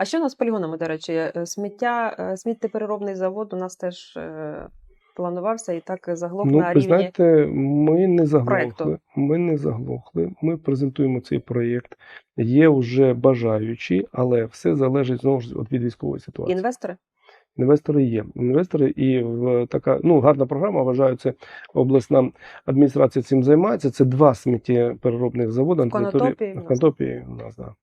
А що у нас з полігонами, до речі? Е, Сміття, е, сміттєпереробний завод у нас теж е, планувався і так заглох Ну, на ви рівні. знаєте, ми не заглохли. проекту. Ми не заглохли. Ми презентуємо цей проєкт. Є вже бажаючі, але все залежить знову ж від військової ситуації. Інвестори? Інвестори є. Інвестори і в така ну гарна програма. Вважаю, це обласна адміністрація цим займається. Це два сміттєпереробних заводи на території в у нас. Да.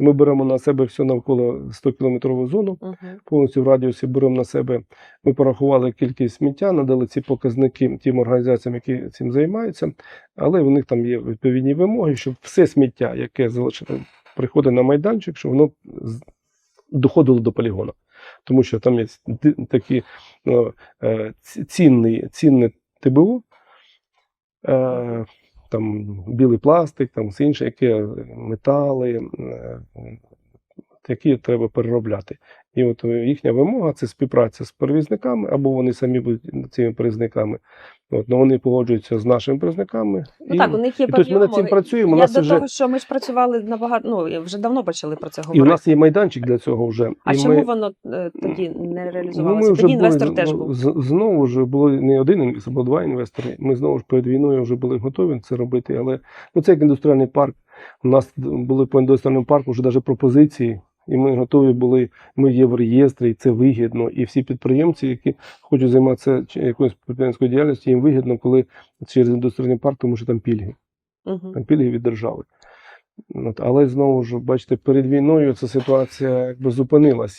І ми беремо на себе все навколо 100 кілометрову зону. Угу. Повністю в радіусі беремо на себе. Ми порахували кількість сміття, надали ці показники тим організаціям, які цим займаються. Але у них там є відповідні вимоги, щоб все сміття, яке залишено, приходить на майданчик, щоб воно доходило до полігону. Тому що там є такі ну, е, ці- цінний, цінне ТБУ, е, там білий пластик, там все інше, яке метали, е, які треба переробляти. І от е, їхня вимога це співпраця з перевізниками, або вони самі будуть цими перевізниками. От, ну, вони погоджуються з нашими перевізниками. Ну так, у них є і, тобто ми над цим працюємо. У Я нас до вже, того, що ми ж працювали набагато, ну вже давно почали про це говорити. і у нас є майданчик для цього вже. А і чому ми, воно е, тоді не ну, реалізувалося? вже тоді були, інвестор теж ну, був. знову ж було не один інвестор, було два інвестори. Ми знову ж перед війною вже були готові це робити. Але ну, це як індустріальний парк. У нас були по індустріальному парку вже навіть пропозиції. І ми готові були, ми є в реєстрі, і це вигідно. І всі підприємці, які хочуть займатися якоюсь підприємською діяльністю, їм вигідно, коли через індустріальний парк, тому що там пільги. Угу. Там пільги від держави. От, але знову ж, бачите, перед війною ця ситуація якби зупинилась.